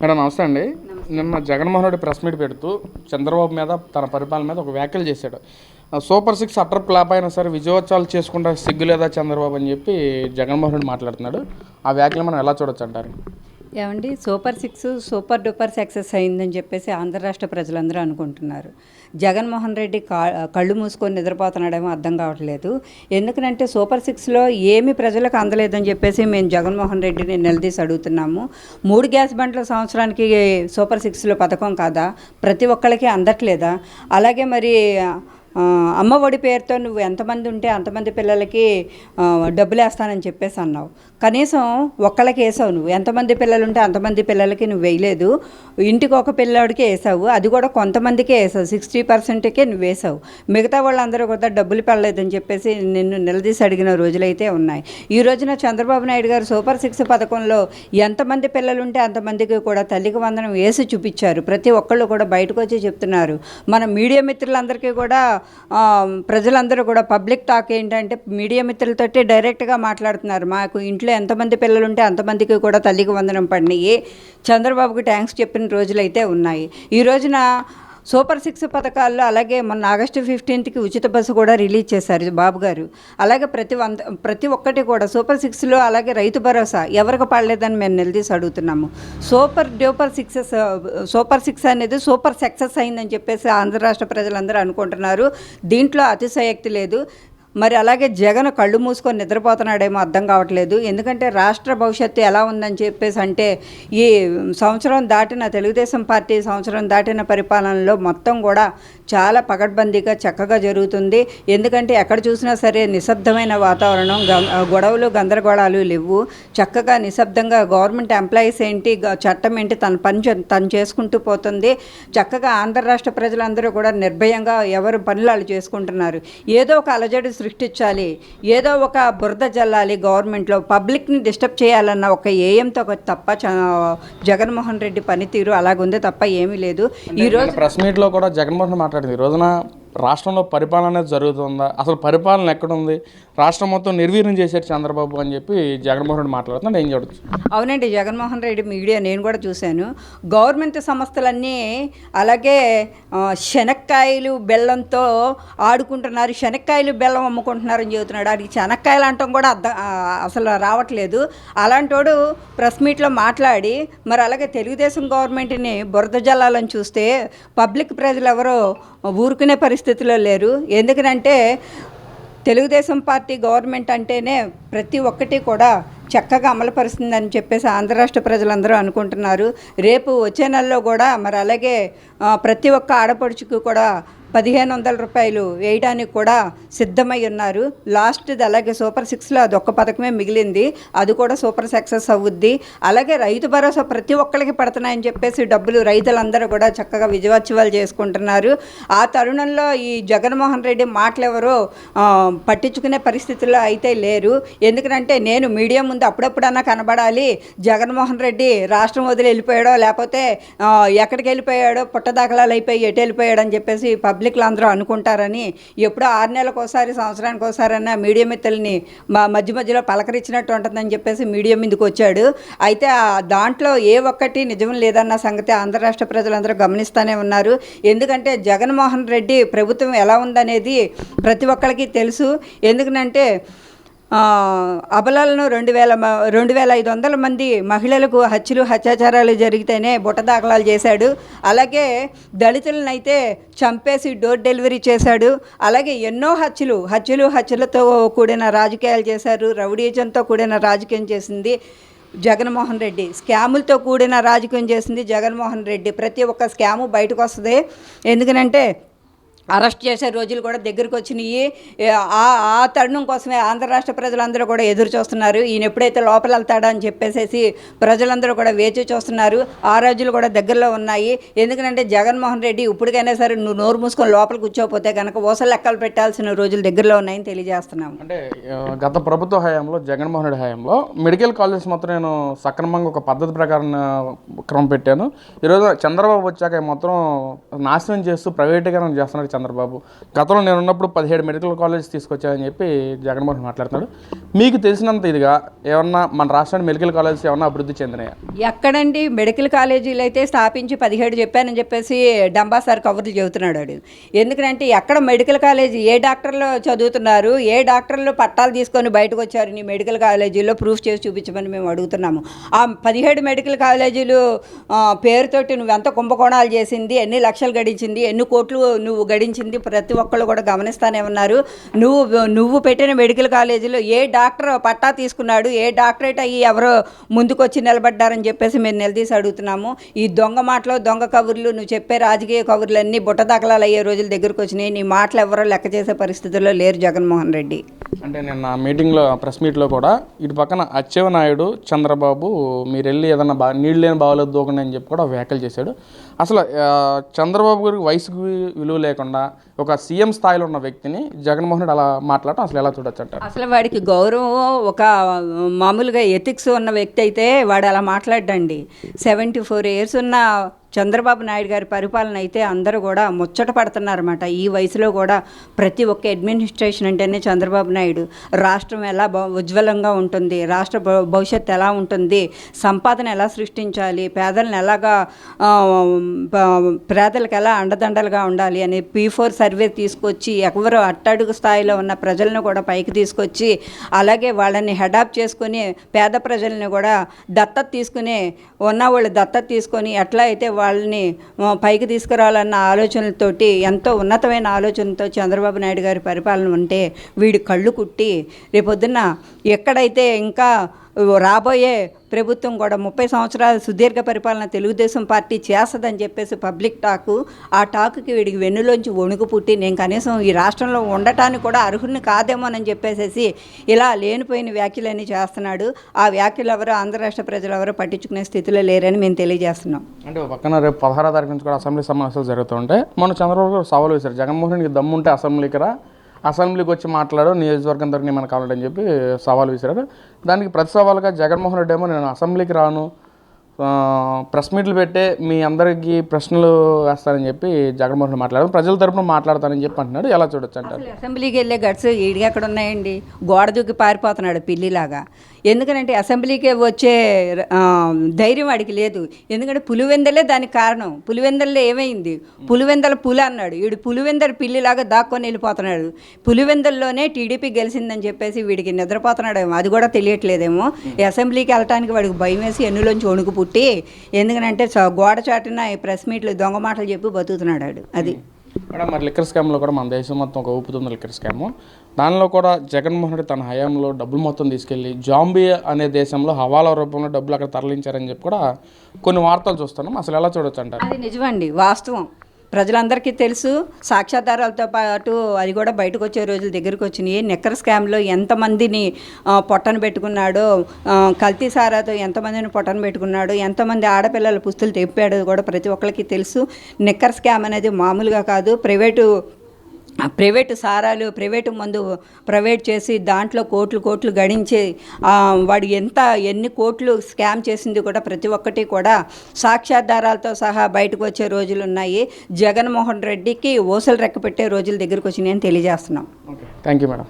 Madam నమస్తే అండి. నిన్న జగన్మోహన్ రెడ్డి ప్రెస్ మీట్ పెడుతూ చంద్రబాబు మీద తన పరిపాలన మీద ఒక వ్యాఖ్యలు చేశాడు. సూపర్ సిక్స్ అటర్ ఫ్లాప్ అయినా సరే విజయోత్సవాలు చేసుకుంటా సిగ్గు లేదా చంద్రబాబు అని చెప్పి జగన్మోహన్ రెడ్డి మాట్లాడుతున్నాడు. ఆ వ్యాఖ్యలు మనం ఎలా చూడొచ్చు అంటారు? ఏమండి? Super six super duper success అయిందని చెప్పేసి ఆంధ్ర రాష్ట్ర ప్రజలందరూ అనుకుంటున్నారు. జగన్మోహన్ రెడ్డి కళ్ళు మూసుకొని నిద్రపోతున్నాడేమో అర్థం కావట్లేదు. ఎందుకంటే సూపర్ సిక్స్లో ఏమి ప్రజలకు అందలేదని చెప్పేసి మేము జగన్మోహన్ రెడ్డిని నిలదీసి అడుగుతున్నాము. మూడు గ్యాస్ బండ్ల సంవత్సరానికి సూపర్ సిక్స్లో పథకం కాదా? ప్రతి ఒక్కరికి అందట్లేదా? అలాగే మరి అమ్మ ఒడి పేరుతో నువ్వు ఎంతమంది ఉంటే అంతమంది పిల్లలకి డబ్బులు వేస్తానని చెప్పేసి అన్నావు. కనీసం ఒక్కళ్ళకి వేసావు నువ్వు. ఎంతమంది పిల్లలు ఉంటే అంతమంది పిల్లలకి నువ్వు వేయలేదు. ఇంటికి ఒక పిల్లాడికి వేసావు. అది కూడా కొంతమందికే వేసావు. సిక్స్టీ పర్సెంట్కే నువ్వు వేసావు. మిగతా వాళ్ళందరూ కూడా డబ్బులు పెళ్ళలేదని చెప్పేసి నిన్ను నిలదీసి అడిగిన రోజులైతే ఉన్నాయి. ఈ రోజున చంద్రబాబు నాయుడు గారు సూపర్ సిక్స్ పథకంలో ఎంతమంది పిల్లలు ఉంటే అంతమందికి కూడా తల్లికి వందనం వేసి చూపించారు. ప్రతి ఒక్కళ్ళు కూడా బయటకు వచ్చి చెప్తున్నారు. మన మీడియా మిత్రులందరికీ కూడా ప్రజలందరూ కూడా పబ్లిక్ టాక్ ఏంటంటే మీడియా మిత్రులతోటి డైరెక్ట్గా మాట్లాడుతున్నారు. మాకు ఇంట్లో ఎంతమంది పిల్లలు ఉంటే అంతమందికి కూడా తల్లికి వందనం పడినాయి. చంద్రబాబుకి ట్యాంక్స్ చెప్పిన రోజులైతే ఉన్నాయి. ఈ రోజున సూపర్ సిక్స్ పథకాల్లో అలాగే మొన్న ఆగస్టు ఫిఫ్టీన్త్కి ఉచిత బస్సు కూడా రిలీజ్ చేశారు బాబు గారు. అలాగే ప్రతి వంద ప్రతి ఒక్కటి కూడా సూపర్ సిక్స్లో అలాగే రైతు భరోసా ఎవరికి పడలేదని మేము నిలదీసి అడుగుతున్నాము. Super duper success super six అనేది సూపర్ సక్సెస్ అయిందని చెప్పేసి ఆంధ్ర రాష్ట్ర ప్రజలందరూ అనుకుంటున్నారు. దీంట్లో అతిశయక్తి లేదు. మరి అలాగే జగన్ కళ్ళు మూసుకొని నిద్రపోతున్నాడేమో అర్థం కావట్లేదు. ఎందుకంటే రాష్ట్ర భవిష్యత్తు ఎలా ఉందని చెప్పేసి అంటే ఈ సంవత్సరం దాటిన తెలుగుదేశం పార్టీ సంవత్సరం దాటిన పరిపాలనలో మొత్తం కూడా చాలా పకడ్బందీగా చక్కగా జరుగుతుంది. ఎందుకంటే ఎక్కడ చూసినా సరే నిశ్శబ్దమైన వాతావరణం గొడవలు గందరగోళాలు లేవు. చక్కగా నిశ్శబ్దంగా గవర్నమెంట్ ఎంప్లాయీస్ ఏంటి చట్టం ఏంటి తన పని తను చేసుకుంటూ పోతుంది. చక్కగా ఆంధ్ర రాష్ట్ర ప్రజలందరూ కూడా నిర్భయంగా ఎవరు పనులు వాళ్ళు చేసుకుంటున్నారు. ఏదో ఒక అలజడి సృష్టించాలి. ఏదో ఒక బురద జల్లాలి గవర్నమెంట్లో. పబ్లిక్ని డిస్టర్బ్ చేయాలన్న ఒక ఏయంతో తప్ప జగన్మోహన్ రెడ్డి పనితీరు అలాగుంది తప్ప ఏమీ లేదు. ఈరోజు ప్రెస్ మీట్లో కూడా జగన్మోహన్ మాట్లాడింది. ఈ రోజున రాష్ట్రంలో పరిపాలన అనేది జరుగుతుందా? అసలు పరిపాలన ఎక్కడుంది? రాష్ట్రం మొత్తం నిర్వీర్యం చేశారు చంద్రబాబు అని చెప్పి జగన్మోహన్ రెడ్డి మాట్లాడుతున్నాడు. ఏం చూడొచ్చు అవునండి జగన్మోహన్ రెడ్డి మీడియా నేను కూడా చూశాను. గవర్నమెంట్ సంస్థలన్నీ అలాగే శనక్కాయలు బెల్లంతో ఆడుకుంటున్నారు. శనక్కాయలు బెల్లం అమ్ముకుంటున్నారని చెబుతున్నాడు. అది శనక్కాయలు అంటాం కూడా అర్థం అసలు రావట్లేదు. అలాంటోడు ప్రెస్ మీట్లో మాట్లాడి మరి అలాగే తెలుగుదేశం గవర్నమెంట్ని బురద జల్లాలని చూస్తే పబ్లిక్ ప్రజలు ఎవరో ఊరుకునే పరిస్థితిలో లేరు. ఎందుకనంటే తెలుగుదేశం పార్టీ గవర్నమెంట్ అంటేనే ప్రతి ఒక్కటి కూడా చక్కగా అమలుపరుస్తుందని చెప్పేసి ఆంధ్ర రాష్ట్ర ప్రజలందరూ అనుకుంటున్నారు. రేపు వచ్చే నెలలో కూడా మరి అలాగే ప్రతి ఒక్క ఆడపడుచుకు కూడా పదిహేను వందల రూపాయలు వేయడానికి కూడా సిద్ధమై ఉన్నారు. లాస్ట్ది అలాగే సూపర్ సిక్స్లో అది ఒక్క పథకమే మిగిలింది. అది కూడా సూపర్ సక్సెస్ అవుద్ది. అలాగే రైతు భరోసా ప్రతి ఒక్కరికి పడుతున్నాయని చెప్పేసి డబ్బులు రైతులందరూ కూడా చక్కగా విజయోత్సవాలు చేసుకుంటున్నారు. ఆ తరుణంలో ఈ జగన్మోహన్ రెడ్డి మాటలు ఎవరో పట్టించుకునే పరిస్థితుల్లో అయితే లేరు. ఎందుకంటే నేను మీడియా ముందు అప్పుడప్పుడన్నా కనబడాలి. జగన్మోహన్ రెడ్డి రాష్ట్రం వదిలి వెళ్ళిపోయాడో లేకపోతే ఎక్కడికి వెళ్ళిపోయాడో పుట్టదాఖలాలు అయిపోయి ఎటు వెళ్ళిపోయాడు అని చెప్పేసి పబ్లిక్లు అందరూ అనుకుంటారని ఎప్పుడో ఆరు నెలలకు ఒకసారి సంవత్సరానికి ఒకసారన్నా మీడియా మిత్రుల్ని మా మధ్య మధ్యలో పలకరించినట్టు ఉంటుందని చెప్పేసి మీడియా మీదకి వచ్చాడు. అయితే ఆ దాంట్లో ఏ ఒక్కటి నిజం లేదన్న సంగతి ఆంధ్ర రాష్ట్ర ప్రజలందరూ గమనిస్తూనే ఉన్నారు. ఎందుకంటే జగన్మోహన్ రెడ్డి ప్రభుత్వం ఎలా ఉందనేది ప్రతి ఒక్కరికి తెలుసు. ఎందుకంటే అబలాలను రెండు వేల రెండు వేల ఐదు వందల మంది మహిళలకు హత్యలు అత్యాచారాలు జరిగితేనే బుట్ట దాఖలాలు చేశాడు. అలాగే దళితులను అయితే చంపేసి డోర్ డెలివరీ చేశాడు. అలాగే ఎన్నో హత్యలు హత్యలు హత్యలతో కూడిన రాజకీయాలు చేశారు. రౌడీజంతో కూడిన రాజకీయం చేసింది జగన్మోహన్ రెడ్డి. స్కాములతో కూడిన రాజకీయం చేసింది జగన్మోహన్ రెడ్డి. ప్రతి ఒక్క స్కాము బయటకు వస్తుంది. ఎందుకనంటే అరెస్ట్ చేసే రోజులు కూడా దగ్గరికి వచ్చినాయి. ఆ ఆ తరుణం కోసమే ఆంధ్ర రాష్ట్ర ప్రజలందరూ కూడా ఎదురు చూస్తున్నారు. ఈయన ఎప్పుడైతే లోపల వెళ్తాడా అని చెప్పేసేసి ప్రజలందరూ కూడా వేచి చూస్తున్నారు. ఆ రోజులు కూడా దగ్గరలో ఉన్నాయి. ఎందుకంటే జగన్మోహన్ రెడ్డి ఇప్పటికైనా సరే నువ్వు నోరు మూసుకొని లోపల కూర్చోపోతే కనుక ఊసలు లెక్కలు పెట్టాల్సిన రోజులు దగ్గరలో ఉన్నాయని తెలియజేస్తున్నాము అంటే గత ప్రభుత్వ హయాంలో జగన్మోహన్ రెడ్డి హయాంలో మెడికల్ కాలేజెస్ మొత్తం నేను సక్రమంగా ఒక పద్ధతి ప్రకారం క్రమం పెట్టాను. ఈరోజు చంద్రబాబు వచ్చాక మొత్తం నాశనం చేస్తూ ప్రైవేటీకరణ చేస్తున్నారు చంద్రబాబు. గతంలో నేను ఉన్నప్పుడు పదిహేడు మెడికల్ కాలేజ్ తీసుకొచ్చానని చెప్పి జగన్మోహన్ మాట్లాడుతున్నాడు. మీకు తెలిసినంత ఇదిగా ఏమన్నా మన రాష్ట్రానికి మెడికల్ కాలేజెస్ ఏమన్నా అభివృద్ధి చెందినాయా? ఎక్కడండి? మెడికల్ కాలేజీలు అయితే స్థాపించి పదిహేడు చెప్పానని చెప్పేసి డంబా సార్ కబుర్లు చెబుతున్నాడు వాడు. ఎందుకంటే ఎక్కడ మెడికల్ కాలేజీ ఏ డాక్టర్లు చదువుతున్నారు ఏ డాక్టర్లు పట్టాలు తీసుకొని బయటకు వచ్చారు నీ మెడికల్ కాలేజీలో ప్రూఫ్ చేసి చూపించమని మేము అడుగుతున్నాము. ఆ పదిహేడు మెడికల్ కాలేజీలు పేరుతోటి నువ్వు ఎంత కుంభకోణాలు చేసింది ఎన్ని లక్షలు గడించింది ఎన్ని కోట్లు నువ్వు వెల్లడించింది ప్రతి ఒక్కళ్ళు కూడా గమనిస్తానే ఉన్నారు. నువ్వు నువ్వు పెట్టిన మెడికల్ కాలేజీలో ఏ డాక్టర్ పట్టా తీసుకున్నాడు ఏ డాక్టరేట్ అయ్యి ఎవరో ముందుకొచ్చి నిలబడ్డారని చెప్పేసి మేము నిలదీసి అడుగుతున్నాము. ఈ దొంగ మాటలు దొంగ కబుర్లు నువ్వు చెప్పే రాజకీయ కబుర్లు బుట్ట బుట్టదాఖలాలు అయ్యే రోజుల దగ్గరకు వచ్చినాయి. నీ మాటలు ఎవరో లెక్క చేసే పరిస్థితుల్లో లేరు జగన్మోహన్ రెడ్డి. అంటే నిన్న మీటింగ్లో ప్రెస్ మీట్లో కూడా ఇటు పక్కన అచ్చెవనాయుడు చంద్రబాబు మీరు వెళ్ళి ఏదన్నా బా నీళ్ళు లేని బాగలేదు దూకండి అని చెప్పి కూడా వ్యాఖ్యలు చేశాడు. అసలు చంద్రబాబు గారికి వయసుకు విలువ లేకుండా ఒక సీఎం స్థాయిలో ఉన్న వ్యక్తిని జగన్మోహన్ రెడ్డి అలా మాట్లాడటం అసలు ఎలా చూడొచ్చు అంటారు అసలు వాడికి గౌరవం ఒక మామూలుగా ఎథిక్స్ ఉన్న వ్యక్తి అయితే వాడు అలా మాట్లాడండి సెవెంటీ ఫోర్ ఇయర్స్ ఉన్న చంద్రబాబు నాయుడు గారి పరిపాలన అయితే అందరూ కూడా ముచ్చట పడుతున్నారన్నమాట. ఈ వయసులో కూడా ప్రతి ఒక్క అడ్మినిస్ట్రేషన్ అంటేనే చంద్రబాబు నాయుడు. రాష్ట్రం ఎలా ఉజ్వలంగా ఉంటుంది రాష్ట్ర భ- భవిష్యత్తు ఎలా ఉంటుంది సంపాదన ఎలా సృష్టించాలి పేదలను ఎలాగా పేదలకు ఎలా అండదండలుగా ఉండాలి అని పీ ఫోర్ సర్వే తీసుకొచ్చి ఎవరు అట్టడుగు స్థాయిలో ఉన్న ప్రజలను కూడా పైకి తీసుకొచ్చి అలాగే వాళ్ళని హెడాప్ చేసుకొని పేద ప్రజల్ని కూడా దత్తత తీసుకుని ఉన్న వాళ్ళు దత్తత తీసుకొని ఎట్లా అయితే వాళ్ళని పైకి తీసుకురావాలన్న ఆలోచనలతోటి ఎంతో ఉన్నతమైన ఆలోచనతో చంద్రబాబు నాయుడు గారి పరిపాలన ఉంటే వీడి కళ్ళు కుట్టి రేపొద్దున ఎక్కడైతే ఇంకా రాబోయే ప్రభుత్వం కూడా ముప్పై సంవత్సరాల సుదీర్ఘ పరిపాలన తెలుగుదేశం పార్టీ చేస్తుందని చెప్పేసి పబ్లిక్ టాకు. ఆ టాకుకి వీడికి వెన్నులోంచి వణుకు పుట్టి నేను కనీసం ఈ రాష్ట్రంలో ఉండటానికి కూడా అర్హుడిని కాదేమోనని చెప్పేసేసి ఇలా లేనిపోయిన వ్యాఖ్యలన్నీ చేస్తున్నాడు. ఆ వ్యాఖ్యలు ఎవరో ఆంధ్ర రాష్ట్ర ప్రజలు ఎవరో పట్టించుకునే స్థితిలో లేరని మేము తెలియజేస్తున్నాం. అంటే ఒక పక్కన రేపు పదహారో తారీఖు నుంచి కూడా అసెంబ్లీ సమావేశాలు జరుగుతుంటే మన చంద్రబాబు గారు సవాల్ వేశారు. జగన్మోహన్ రెడ్డికి దమ్ముంటే అసెంబ్లీకి రా. అసెంబ్లీకి వచ్చి మాట్లాడు నియోజకవర్గం తరపున మనకు కావాలని చెప్పి సవాల్ విసిరారు దానికి ప్రతి సవాల్గా జగన్మోహన్ రెడ్డి ఏమో నేను అసెంబ్లీకి రాను ప్రెస్ మీట్లు పెట్టే మీ అందరికీ ప్రశ్నలు వేస్తానని చెప్పి జగన్మోహన్ మాట్లాడారు. ప్రజల తరపున మాట్లాడతానని చెప్పి అంటున్నాడు. ఎలా చూడొచ్చు అంటారు? అసెంబ్లీకి వెళ్ళే గట్స్ ఈడిగా ఎక్కడ ఉన్నాయండి? గోడ దూకి పారిపోతున్నాడు పిల్లిలాగా. ఎందుకంటే అసెంబ్లీకి వచ్చే ధైర్యం వాడికి లేదు. ఎందుకంటే పులివెందలే దానికి కారణం. పులివెందల్లో ఏమైంది? పులివెందల పులి అన్నాడు. వీడు పులివెందల పిల్లిలాగా దాక్కొని వెళ్ళిపోతున్నాడు. పులివెందల్లోనే టీడీపీ గెలిచిందని చెప్పేసి వీడికి నిద్రపోతున్నాడేమో. అది కూడా తెలియట్లేదేమో. అసెంబ్లీకి వెళ్ళటానికి వాడికి భయం వేసి ఎన్నులోంచి వణుకు పుట్టి ఎందుకంటే గోడ చాటున ఈ ప్రెస్ మీట్లు దొంగ మాటలు చెప్పి బతుకుతున్నాడు వాడు. అది. మేడం మరి లిక్కర్ స్కామ్లో కూడా మన దేశం మొత్తం ఒక ఊపుతుంది లిక్కర్ స్కామ్. దానిలో కూడా జగన్మోహన్ రెడ్డి తన హయాంలో డబ్బులు మొత్తం తీసుకెళ్ళి జాంబీ అనే దేశంలో హవాలా రూపంలో డబ్బులు అక్కడ తరలించారని చెప్పి కూడా కొన్ని వార్తలు చూస్తున్నాం. అసలు ఎలా చూడొచ్చు అంటారు అది నిజమండి వాస్తవం. ప్రజలందరికీ తెలుసు. సాక్ష్యాధారాలతో పాటు అది కూడా బయటకు వచ్చే రోజుల దగ్గరికి వచ్చినాయి నిక్కర్ స్కామ్లో ఎంతమందిని పొట్టను పెట్టుకున్నాడో కల్తీ సారాతో ఎంతమందిని పొట్టను పెట్టుకున్నాడో ఎంతమంది ఆడపిల్లల పుస్తులు తెప్పాడో కూడా ప్రతి ఒక్కరికి తెలుసు. నిక్కర్ స్కామ్ అనేది మామూలుగా కాదు. ప్రైవేటు ప్రైవేటు సారాలు ప్రైవేటు మందు ప్రైవేట్ చేసి దాంట్లో కోట్లు కోట్లు గడించి వాడు ఎంత ఎన్ని కోట్లు స్కామ్ చేసింది కూడా ప్రతి ఒక్కటి కూడా సాక్ష్యాధారాలతో సహా బయటకు వచ్చే రోజులు ఉన్నాయి. జగన్మోహన్ రెడ్డికి ఓసలు రెక్కపెట్టే రోజుల దగ్గరికి వచ్చినాయని తెలియజేస్తున్నాం. Thank you madam.